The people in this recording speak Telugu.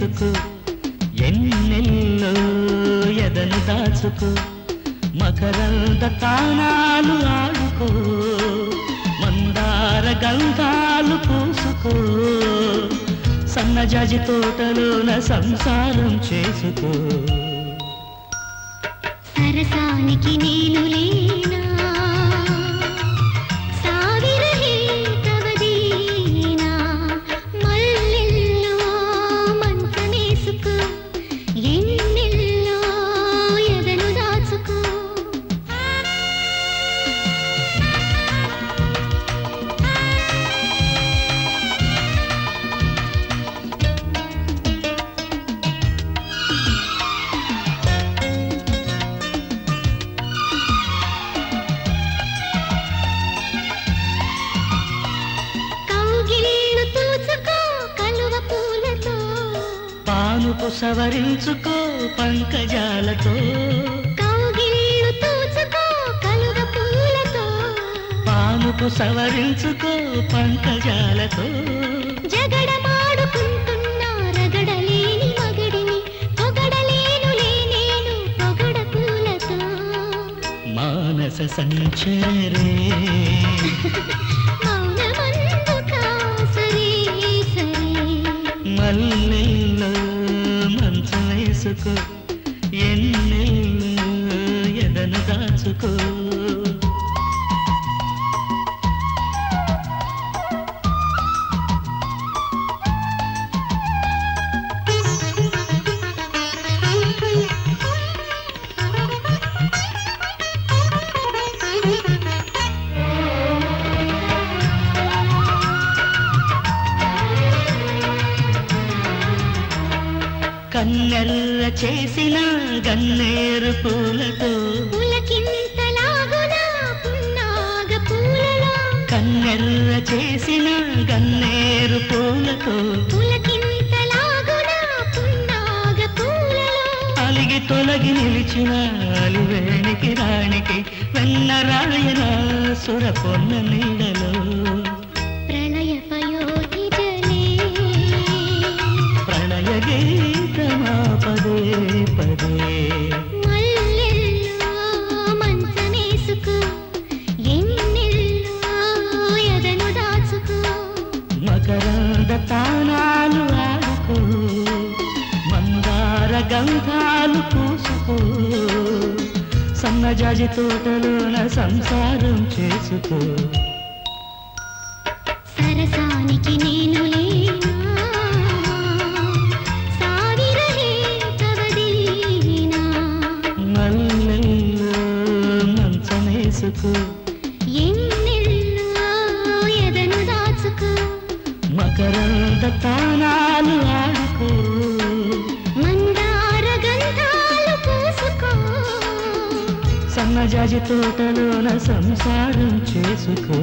చేసుకో ఎన్నెల్లో ఎదను దాచుకో. మకరంత తానాలు ఆడుకో. మందార గంధాలు పూసుకో. సన్నజాజి తోటలోన సంసారం చేసుకో. సరసానికి నేను పానుపు సవరించుకో పంకజాలతో. పానుపు సవరించుకో పంకజాలతో. మానస సంచరే. మంచం వేసుకో ఎన్నెల్లో ఎదను దాచుకో. కన్నెర్ర చేసిన గన్నేరు పూలతో కన్నెర్ర చేసిన గన్నేరు పూలతో అలిగి తొలగి నిలిచిన అలివేణికి రాణికి వెన్న రాయన సుర పొన్న నీడలో. తానాలు ఆడుకో మందార గంధాలు పూసుకో సన్నజాజి తోటలోన సంసారం చేసుకో. సరసానికి నేను మంచమేసుకో. మకరంద తానాలు ఆడుకో. మందార గంధాలు పూసుకో. సన్నజాజి తోటలోన సంసారం చేసుకో.